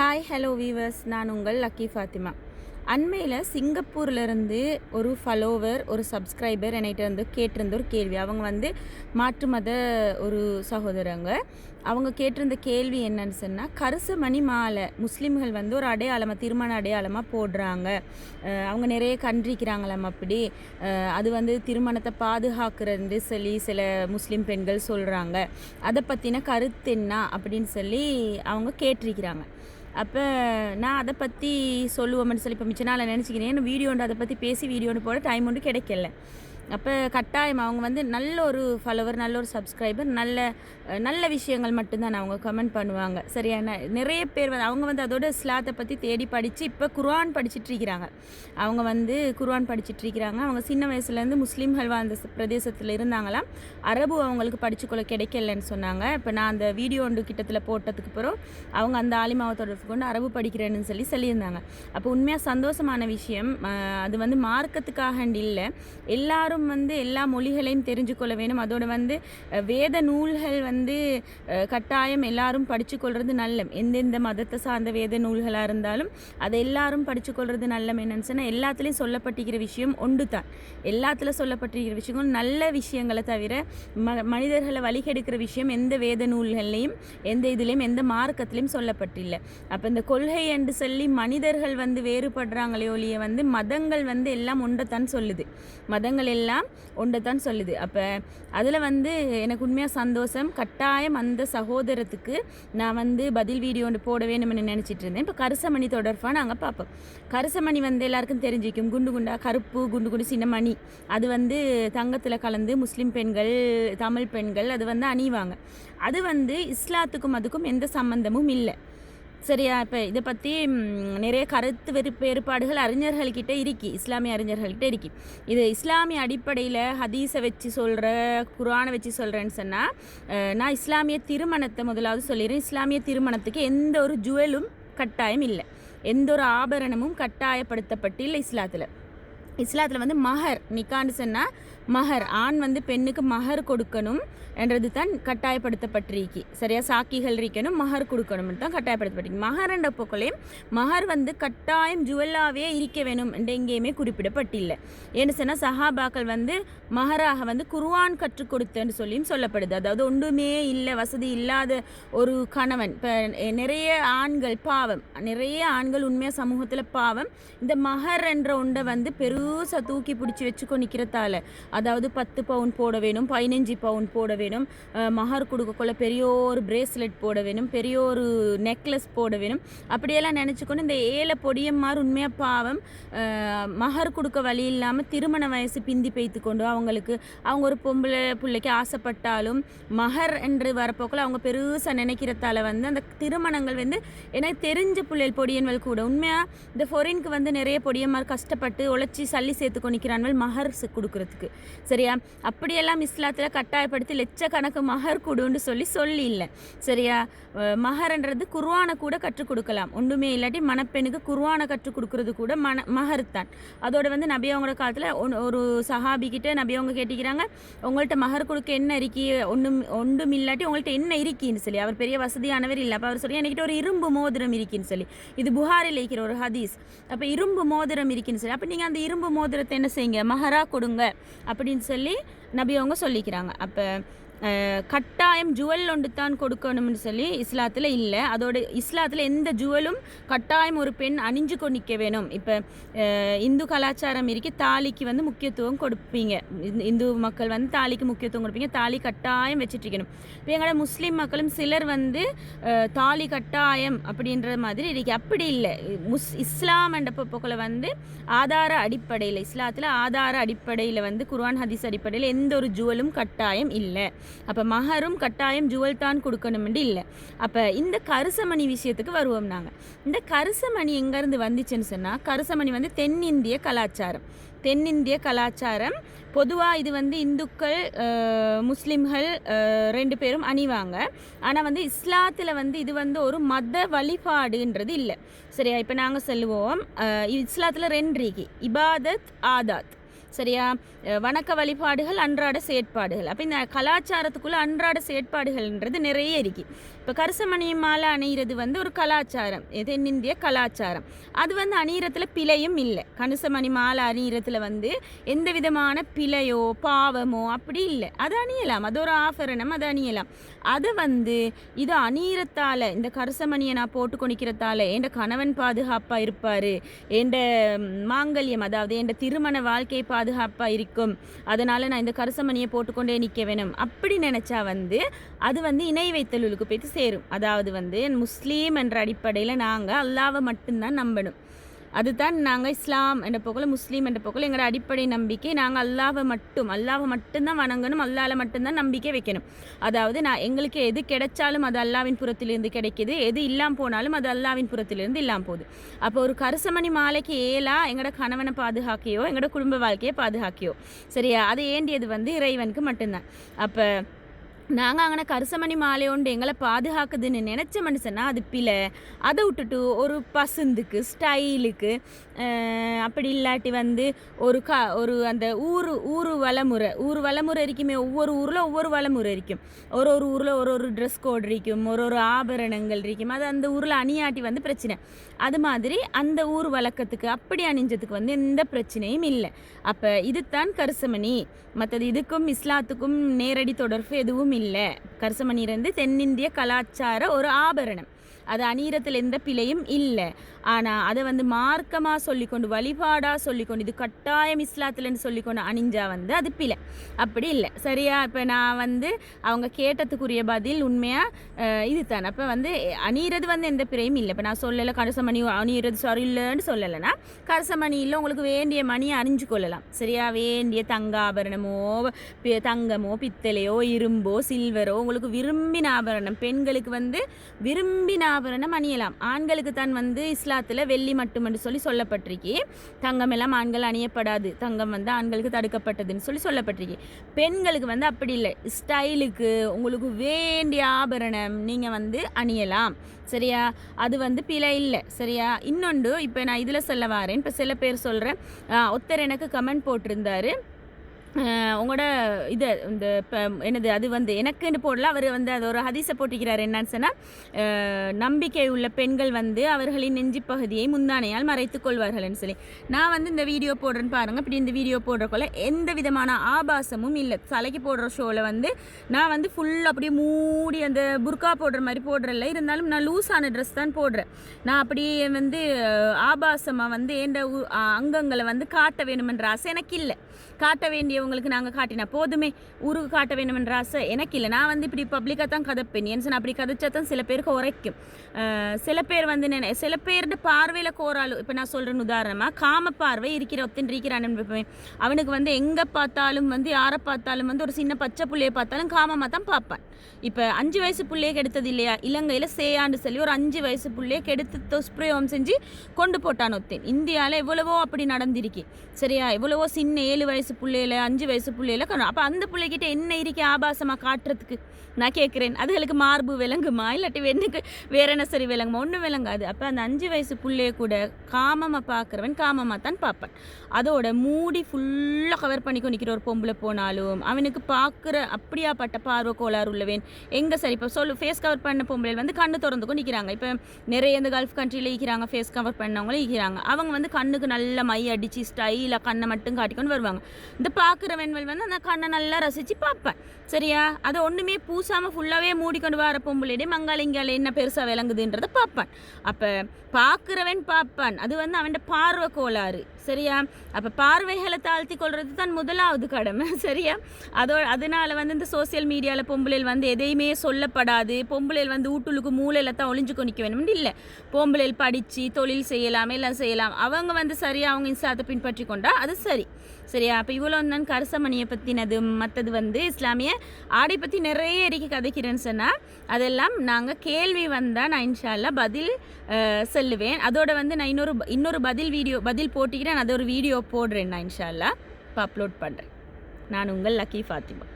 Hi hello viewers நான் உங்கள் lucky Fathima அண்மையில் சிங்கப்பூர்லேருந்து ஒரு ஃபாலோவர் ஒரு சப்ஸ்கிரைபர் என்கிட்ட வந்து கேட்டிருந்த ஒரு கேள்வி. அவங்க வந்து மாற்று மத ஒரு சகோதரங்க. அவங்க கேட்டிருந்த கேள்வி என்னன்னு சொன்னால் கருச மணி மாலை முஸ்லீம்கள் வந்து ஒரு அடையாளமாக திருமண அடையாளமாக போடுறாங்க. அவங்க நிறைய கன்றிக்கிறாங்களாம் அப்படி. அது வந்து திருமணத்தை பாதுகாக்கிறது சொல்லி சில முஸ்லீம் பெண்கள் சொல்கிறாங்க அதை பற்றின கருத்து என்ன? அப்படின்னு சொல்லி அவங்க கேட்டிருக்கிறாங்க. அப்போ நான் அதை பற்றி சொல்லுவோம்னு சொல்லி இப்போ மிச்ச நாள் நினச்சிக்கிறேன். வீடியோ ஒன்று அதை பற்றி பேசி வீடியோ ஒன்று போட டைம் ஒன்று கிடைக்கல. அப்போ கட்டாயம் அவங்க வந்து நல்ல ஒரு ஃபாலோவர் நல்ல ஒரு சப்ஸ்கிரைபர் நல்ல நல்ல விஷயங்கள் மட்டும்தான் அவங்க கமெண்ட் பண்ணுவாங்க. சரியா? நிறைய பேர் வந்து அவங்க வந்து அதோட ஸ்லாத்தை பற்றி தேடி படித்து இப்போ குர்ஆன் படிச்சுட்டு இருக்கிறாங்க. அவங்க வந்து குர்ஆன் படிச்சுட்டு இருக்கிறாங்க. அவங்க சின்ன வயசுலேருந்து முஸ்லீம்கள் வாழ்ந்த பிரதேசத்தில் இருந்தாங்களாம். அரபு அவங்களுக்கு படிச்சுக்கொள்ள கிடைக்கலன்னு சொன்னாங்க. இப்போ நான் அந்த வீடியோ ஒன்று கிட்டத்தில் போட்டதுக்கு அப்புறம் அவங்க அந்த ஆலிமாவை தொடர்பு கொண்டு அரபு படிக்கிறேன்னு சொல்லி சொல்லியிருந்தாங்க. அப்போ உண்மையாக சந்தோஷமான விஷயம் அது வந்து மார்க்கத்துக்காக இல்லை. எல்லாரும் வந்து எல்லா மொழிகளையும் தெரிஞ்சு கொள்ள வேணும் அதோட வந்து வேத நூல்கள் வந்து கட்டாயம் எல்லாரும் படிச்சுக்கொள்றது நல்லம். எந்தெந்த மதத்தை சார்ந்த வேத நூல்களாக இருந்தாலும் அதை எல்லாரும் படிச்சுக்கொள்றது நல்லம் என்னன்னு சொன்னால் எல்லாத்துலேயும் சொல்லப்பட்டிருக்கிற விஷயம் ஒன்று தான் எல்லாத்துல சொல்லப்பட்டிருக்கிற விஷயங்களும் நல்ல விஷயங்களை தவிர ம மனிதர்களை வழிகெடுக்கிற விஷயம் எந்த வேத நூல்கள்லையும் எந்த இதுலேயும் எந்த மார்க்கத்திலையும் சொல்லப்பட்டில்லை. அப்போ இந்த கொள்கை என்று சொல்லி மனிதர்கள் வந்து வேறுபடுறாங்களே ஒழிய வந்து மதங்கள் வந்து எல்லாம் ஒன்றைத்தான் சொல்லுது. மதங்கள் எல்லாம் எல்லாம் ஒன்றை தான் சொல்லுது. அப்போ அதில் வந்து எனக்கு உண்மையாக சந்தோஷம். கட்டாயம் அந்த சகோதரத்துக்கு நான் வந்து பதில் வீடியோ ஒன்று போட வேணும்னு நினச்சிட்டு இருந்தேன். இப்போ கருசமணி தொடர்பாக நாங்கள் பார்ப்போம். கருசமணி வந்து எல்லாருக்கும் தெரிஞ்சிக்கும் குண்டு குண்டா கருப்பு குண்டு குண்டு சின்ன மணி அது வந்து தங்கத்தில் கலந்து முஸ்லீம் பெண்கள் தமிழ் பெண்கள் அது வந்து அணிவாங்க. அது வந்து இஸ்லாத்துக்கும் அதுக்கும் எந்த சம்பந்தமும் இல்லை. சரியா இப்போ இதை பற்றி நிறைய கருத்து வெறுப்பு வேறுபாடுகள் அறிஞர்கள்கிட்ட இருக்கு இஸ்லாமிய அறிஞர்கள்கிட்ட இருக்கு. இது இஸ்லாமிய அடிப்படையில் ஹதீஸை வச்சு சொல்கிற குரானை வச்சு சொல்கிறேன்னு சொன்னால் நான் இஸ்லாமிய திருமணத்தை முதலாவது சொல்லிடுறேன். இஸ்லாமிய திருமணத்துக்கு எந்த ஒரு ஜுவலும் கட்டாயம் இல்லை. எந்த ஒரு ஆபரணமும் கட்டாயப்படுத்தப்பட்டு இல்லை இஸ்லாத்தில். இஸ்லாத்தில் வந்து மஹர் நிக்கான்னு சொன்னால் மகர் ஆண் வந்து பெண்ணுக்கு மகர் கொடுக்கணும் என்றது தான் கட்டாயப்படுத்தப்பட்டிருக்கு. சரியா? சாக்கிகள் இருக்கணும் மகர் கொடுக்கணும் தான் கட்டாயப்படுத்தப்பட்டிருக்கு. மகர் என்ற போக்களையும் மகர் வந்து கட்டாயம் ஜுவல்லாவே இருக்க வேணும் என்று எங்கேயுமே குறிப்பிடப்பட்டில்லை. ஏன்னு சொன்னால் சஹாபாக்கள் வந்து மகராக வந்து குர்வான் கற்றுக் கொடுத்தன்னு சொல்லியும் சொல்லப்படுது. அதாவது ஒன்றுமே இல்லை வசதி இல்லாத ஒரு கணவன். இப்போ நிறைய ஆண்கள் பாவம் நிறைய ஆண்கள் உண்மையாக சமூகத்தில் பாவம் இந்த மகர் என்ற ஒன்றை வந்து பெருசாக தூக்கி பிடிச்சி வச்சுக்கோ நிற்கிறதால அதாவது பத்து பவுன் போட வேணும் பதினஞ்சு பவுன் போட வேணும் மகர் மஹர் கொடுக்கக்குள்ள பெரிய ஒரு பிரேஸ்லெட் போட வேணும் பெரிய ஒரு நெக்லஸ் போட வேணும். அப்படியெல்லாம் நினச்சிக்கொண்டு இந்த ஏழை பொடியம்மார் உண்மையாக பாவம் மகர் கொடுக்க வழி இல்லாமல் திருமண வயசு பிந்தி பெய்த்து கொண்டு அவங்களுக்கு அவங்க ஒரு பொம்பளை பிள்ளைக்கு ஆசைப்பட்டாலும் மகர் என்று வரப்போக்கில் அவங்க பெருசாக நினைக்கிறதால வந்து அந்த திருமணங்கள் வந்து எனக்கு தெரிஞ்ச பிள்ளைகள் பொடியன்கள் கூட உண்மையாக இந்த ஃபொரினுக்கு வந்து நிறைய பொடியன்மார் கஷ்டப்பட்டு உழைச்சி சல்லி சேர்த்து கொண்டிக்கிறான்கள் மகர் கொடுக்குறதுக்கு. சரியா? அப்படியெல்லாம் இஸ்லாத்தில் கட்டாயப்படுத்தி லட்சக்கணக்கு மகர் கொடுன்னு சொல்லி சொல்லி இல்லை. சரியா? மகர்ன்றது குர்வானை கூட கற்றுக் கொடுக்கலாம். ஒன்றுமே இல்லாட்டி மணப்பெண்ணுக்கு குர்வானை கற்றுக் கொடுக்கறது கூட மன மகர் தான். அதோட வந்து நபியவங்களோட காலத்தில் ஒரு சஹாபிக்கிட்ட நபியவங்க கேட்டிக்கிறாங்க உங்கள்கிட்ட மகர் கொடுக்க என்ன இருக்கி? ஒன்றும் ஒன்றும் இல்லாட்டி உங்கள்கிட்ட என்ன இருக்கின்னு சொல்லி. அவர் பெரிய வசதியானவர் இல்லை. அப்போ அவர் சொல்லி என்கிட்ட ஒரு இரும்பு மோதிரம் இருக்கின்னு சொல்லி. இது புகாரில் இருக்கிற ஒரு ஹதீஸ். அப்போ இரும்பு மோதிரம் இருக்கின்னு சொல்லி. அப்போ நீங்கள் அந்த இரும்பு மோதிரத்தை என்ன செய்யுங்க? மஹரா கொடுங்க. அப்படின்னு சொல்லி நபி அவங்க சொல்லிக்கிறாங்க. அப்போ கட்டாயம் ஜுவல் ஒன்று தான் கொடுக்கணும்னு சொல்லி இஸ்லாத்தில் இல்லை. அதோட இஸ்லாத்தில் எந்த ஜுவலும் கட்டாயம் ஒரு பெண் அணிஞ்சு கொண்டு நிற்க வேணும். இப்போ இந்து கலாச்சாரம் இருக்கு தாலிக்கு வந்து முக்கியத்துவம் கொடுப்பீங்க. இந்து- இந்து மக்கள் வந்து தாலிக்கு முக்கியத்துவம் கொடுப்பீங்க தாலி கட்டாயம் வச்சுட்ருக்கணும் இப்போ எங்களோட முஸ்லீம் மக்களும் சிலர் வந்து தாலி கட்டாயம் அப்படின்ற மாதிரி இருக்கு. அப்படி இல்லை. முஸ் இஸ்லாம் என்ற போக்கில் வந்து ஆதார அடிப்படையில் இஸ்லாத்தில் ஆதார அடிப்படையில் வந்து குர்வான் ஹதீஸ் அடிப்படையில் எந்த ஒரு ஜுவலும் கட்டாயம் இல்லை. அப்போ மஹரும் கட்டாயம் ஜுவல் தான் கொடுக்கணும்னு இல்லை. அப்போ இந்த கருசமணி விஷயத்துக்கு வருவோம் நாங்கள் இந்த கருசமணி எங்கேருந்து வந்துச்சுன்னு சொன்னால் கருசமணி வந்து தென்னிந்திய கலாச்சாரம். தென்னிந்திய கலாச்சாரம் பொதுவாக இது வந்து இந்துக்கள் முஸ்லீம்கள் முஸ்லிம்கள் ரெண்டு பேரும் அணிவாங்க. ஆனால் வந்து இஸ்லாத்தில் வந்து இது வந்து ஒரு மத வழிபாடுன்றது இல்லை. சரியா? இப்போ நாங்கள் சொல்லுவோம் இஸ்லாத்தில் ரெண்டு இபாதத் ஆதாத். சரியா? வணக்க வழிபாடுகள் அன்றாட செயற்பாடுகள். அப்போ இந்த கலாச்சாரத்துக்குள்ளே அன்றாட செயற்பாடுகள்ன்றது நிறைய இருக்குது இப்போ கருசமணி மாலை அணிகிறது வந்து ஒரு கலாச்சாரம். தென்னிந்திய கலாச்சாரம். அது வந்து அணியிறத்துல பிழையும் இல்லை. கனுசமணி மாலை அணியிறத்துல வந்து எந்த விதமான பிழையோ பாவமோ அப்படி இல்லை. அது அணியலாம். அது ஒரு ஆபரணம் அது அணியலாம். அது வந்து இது அணியிறத்தால் இந்த கருசமணியை நான் போட்டு கொணிக்கிறதால என் கணவன் பாதுகாப்பாக இருப்பார். என் மாங்கல்யம் அதாவது என் திருமண வாழ்க்கை பாதுகாப்பாக இருக்கும். அதனால் நான் இந்த கருசமணியை போட்டுக்கொண்டே நிற்க வேணும். அப்படி நினச்சா வந்து அது வந்து இணை வைத்தலுக்கு போயிட்டு சேரும். அதாவது வந்து முஸ்லீம் என்ற அடிப்படையில் நாங்கள் அல்லாவை மட்டும்தான் நம்பணும். அதுதான் நாங்கள் இஸ்லாம் என்ற போக்கில் முஸ்லீம் என்ற போக்கில் எங்களோட அடிப்படை நம்பிக்கை. நாங்கள் அல்லாவை மட்டும் அல்லாவை மட்டும்தான் வணங்கணும் அல்லாவில் மட்டும்தான் நம்பிக்கை வைக்கணும். அதாவது நான் எங்களுக்கு எது கிடைச்சாலும் அது அல்லாவின் புறத்திலிருந்து கிடைக்கிது. எது இல்லாமல் போனாலும் அது அல்லாவின் புறத்திலிருந்து இல்லாமல் போகுது. அப்போ ஒரு கருசமணி மாலைக்கு ஏலா எங்களோட கணவனை பாதுகாக்கையோ எங்களோட குடும்ப வாழ்க்கையை பாதுகாக்கையோ. சரியா? அது ஏண்டியது வந்து இறைவனுக்கு மட்டும்தான். அப்போ நாங்கள் அங்கே கருசமணி மாலை ஒன்று எங்களை பாதுகாக்குதுன்னு நினச்ச மனுஷனா அது பிழை அதை விட்டுட்டு ஒரு பசுந்துக்கு ஸ்டைலுக்கு அப்படி இல்லாட்டி வந்து ஒரு க ஒரு அந்த ஊர் ஊர் வளமுறை ஊர் வளமுறை இருக்குமே ஒவ்வொரு ஊரில் ஒவ்வொரு வளமுறை இருக்கும் ஒரு ஒரு ஊரில் ஒரு ஒரு ட்ரெஸ் கோட் இருக்கும் ஒரு ஒரு ஆபரணங்கள் இருக்கும் அது அந்த ஊரில் அணியாட்டி வந்து பிரச்சனை. அது மாதிரி அந்த ஊர் வழக்கத்துக்கு அப்படி அணிஞ்சதுக்கு வந்து எந்த பிரச்சனையும் இல்லை. அப்போ இதுதான் கருசமணி. மற்றது இதுக்கும் இஸ்லாத்துக்கும் நேரடி தொடர்பு எதுவும் இல்லை இல்லை. இருந்து தென்னிந்திய கலாச்சார ஒரு ஆபரணம். அது அநீரத்தில் எந்த பிழையும் இல்லை. ஆனால் அதை வந்து மார்க்கமாக சொல்லிக்கொண்டு வழிபாடாக சொல்லிக்கொண்டு இது கட்டாயம் இஸ்லாத்துலன்னு சொல்லிக்கொண்டு அணிஞ்சா வந்து அது பிழை. அப்படி இல்லை. சரியா? இப்போ நான் வந்து அவங்க கேட்டதுக்குரிய பதில் உண்மையாக இது தானே அப்போ வந்து அணியிறது வந்து எந்த பிழையும் இல்லை. இப்போ நான் சொல்லலை கரசமணி அணியிறது சரியில்லைன்னு சொல்லலைன்னா கரசமணியில் உங்களுக்கு வேண்டிய மணியை அணிஞ்சு கொள்ளலாம். சரியா? வேண்டிய தங்க ஆபரணமோ தங்கமோ பித்தளையோ இரும்போ சில்வரோ உங்களுக்கு விரும்பின ஆபரணம். பெண்களுக்கு வந்து விரும்பின ஆபரணம் அணியலாம் ஆண்களுக்கு தான் வந்து இஸ்லாத்தில் வெள்ளி மட்டுமென்று சொல்லி சொல்லப்பட்டிருக்கு. தங்கம் எல்லாம் ஆண்கள் அணியப்படாது. தங்கம் வந்து ஆண்களுக்கு தடுக்கப்பட்டதுன்னு சொல்லி சொல்லப்பட்டிருக்கு. பெண்களுக்கு வந்து அப்படி இல்லை. ஸ்டைலுக்கு உங்களுக்கு வேண்டிய ஆபரணம் நீங்கள் வந்து அணியலாம். சரியா? அது வந்து பிழை இல்லை. சரியா? இன்னொன்று இப்போ நான் இதில் சொல்ல வரேன். இப்போ சில பேர் சொல்கிறேன் ஒருத்தர் எனக்கு கமெண்ட் போட்டிருந்தாரு. உங்களோட இது இந்த இப்போ என்னது அது வந்து எனக்குன்னு போடல அவர் வந்து அது ஒரு ஹதீஸை போட்டிக்கிறார் என்னன்னு சொன்னால் நம்பிக்கை உள்ள பெண்கள் வந்து அவர்களின் நெஞ்சு பகுதியை முந்தானையால் மறைத்து கொள்வார்கள்னு சொல்லி. நான் வந்து இந்த வீடியோ போடுறேன்னு பாருங்கள் இப்படி இந்த வீடியோ போடுறக்குள்ள எந்த விதமான ஆபாசமும் இல்லை. தலைக்கு போடுற ஷோவில் வந்து நான் வந்து ஃபுல் அப்படியே மூடி அந்த புர்கா போடுற மாதிரி போடுறல இருந்தாலும் நான் லூஸான ட்ரெஸ் தான் போடுறேன். நான் அப்படியே வந்து ஆபாசமாக வந்து எந்த அங்கங்களை வந்து காட்ட வேணுமென்ற ஆசை எனக்கு இல்லை. காட்ட வேண்டியவங்களுக்கு நாங்கள் காட்டினா போதுமே. ஊருக்கு காட்ட வேணுமென்ற ஆசை எனக்கு இல்லை. நான் வந்து இப்படி பப்ளிக்காக தான் கதைப்பேன். ஏன்னு அப்படி கதைச்சா தான் சில பேருக்கு உரைக்கும். சில பேர் வந்து நினை சில பேர்ட பார்வையில் கோராலும் இப்போ நான் சொல்கிறேன் உதாரணமாக காம பார்வை இருக்கிற ஒத்தன் இருக்கிறான்னு அவனுக்கு வந்து எங்கே பார்த்தாலும் வந்து யாரை பார்த்தாலும் வந்து ஒரு சின்ன பச்சை புள்ளையை பார்த்தாலும் காமமாக தான் பார்ப்பான். இப்போ அஞ்சு வயசு பிள்ளையை கெடுத்தது இல்லையா? இலங்கையில் சேயாண்டு சொல்லி ஒரு அஞ்சு வயசு பிள்ளையை கெடுத்து துஷ்பிரயோகம் செஞ்சு கொண்டு போட்டான் ஒத்தேன் இந்தியாவில் எவ்வளவோ அப்படி நடந்திருக்கு. சரியா? எவ்வளவோ சின்ன ஏழு வயசு பிள்ளையில அஞ்சு வயசு பிள்ளையில அப்போ அந்த பிள்ளைகிட்ட என்ன இருக்கே ஆபாசமாக காட்டுறதுக்கு? நான் கேட்குறேன் அதுகளுக்கு மார்பு விளங்குமா? இல்லாட்டி வெண்ணுக்கு வேற என்ன சரி விளங்குமா? ஒன்றும் விளங்காது. அப்போ அந்த அஞ்சு வயசு புள்ளைய கூட காமமாக பார்க்குறவன் காமமாக தான் பார்ப்பான் அதோட மூடி ஃபுல்லாக கவர் பண்ணி நிற்கிற ஒரு பொம்பளை போனாலும் அவனுக்கு பார்க்குற அப்படியாப்பட்ட பார்வை கோளாறு உள்ளவன் எங்கே சரி? இப்போ சொல்லு ஃபேஸ் கவர் பண்ண பொம்பளை வந்து கண்ணு திறந்துக்கும் நிற்கிறாங்க இப்போ நிறைய இந்த கல்ஃப் கண்ட்ரியில் இருக்கிறாங்க ஃபேஸ் கவர் பண்ணவங்களும் இருக்கிறாங்க அவங்க வந்து கண்ணுக்கு நல்ல மை அடித்து ஸ்டைலாக கண்ணை மட்டும் காட்டிக்கொண்டு வருவாங்க. இந்த பார்க்குறவன்கள் வந்து அந்த கண்ணை நல்லா ரசித்து பார்ப்பேன். சரியா? அதை ஒன்றுமே பூசாமல் ஃபுல்லாகவே மூடிக்கொண்டு வர பொம்பளையிடையே மங்காளிங்கால என்ன பெருசாக விளங்குதுன்றதை பார்ப்பான். அப்போ பார்க்குறவன் பார்ப்பான். அது வந்து அவன் பார்வை கோளாறு. சரியா? அப்போ பார்வைகளை தாழ்த்தி கொள்வது தான் முதலாவது கடமை. சரியா? அதோ அதனால வந்து இந்த சோசியல் மீடியாவில் பொம்பளையில் வந்து எதையுமே சொல்லப்படாது. பொம்பளையில் வந்து ஊட்டுலுக்கு மூளையில் தான் ஒளிஞ்சு நிற்க வேணும்னு இல்லை. பொம்பளையில் படித்து தொழில் செய்யலாம் எல்லாம் செய்யலாம். அவங்க வந்து சரியாக அவங்க இன்சாத்தை பின்பற்றி கொண்டா அது சரி. சரியா? அப்போ இவ்வளோ தான் கருசமணியை பற்றினது மற்றது வந்து இஸ்லாமிய ஆடை பற்றி நிறைய இருக்கு கதைக்கிறேன்னு சொன்னால் அதெல்லாம் நாங்கள் கேள்வி வந்தால் நான் இன்ஷால்லா பதில் சொல்லுவேன். அதோட வந்து நான் இன்னொரு இன்னொரு பதில் வீடியோ பதில் போட்டிக்கிறேன். அது ஒரு வீடியோ போடுறேன் நான் இன்ஷால்லா இப்போ அப்லோட் பண்ணுறேன் நான் உங்கள் லக்கி ஃபாத்திமா.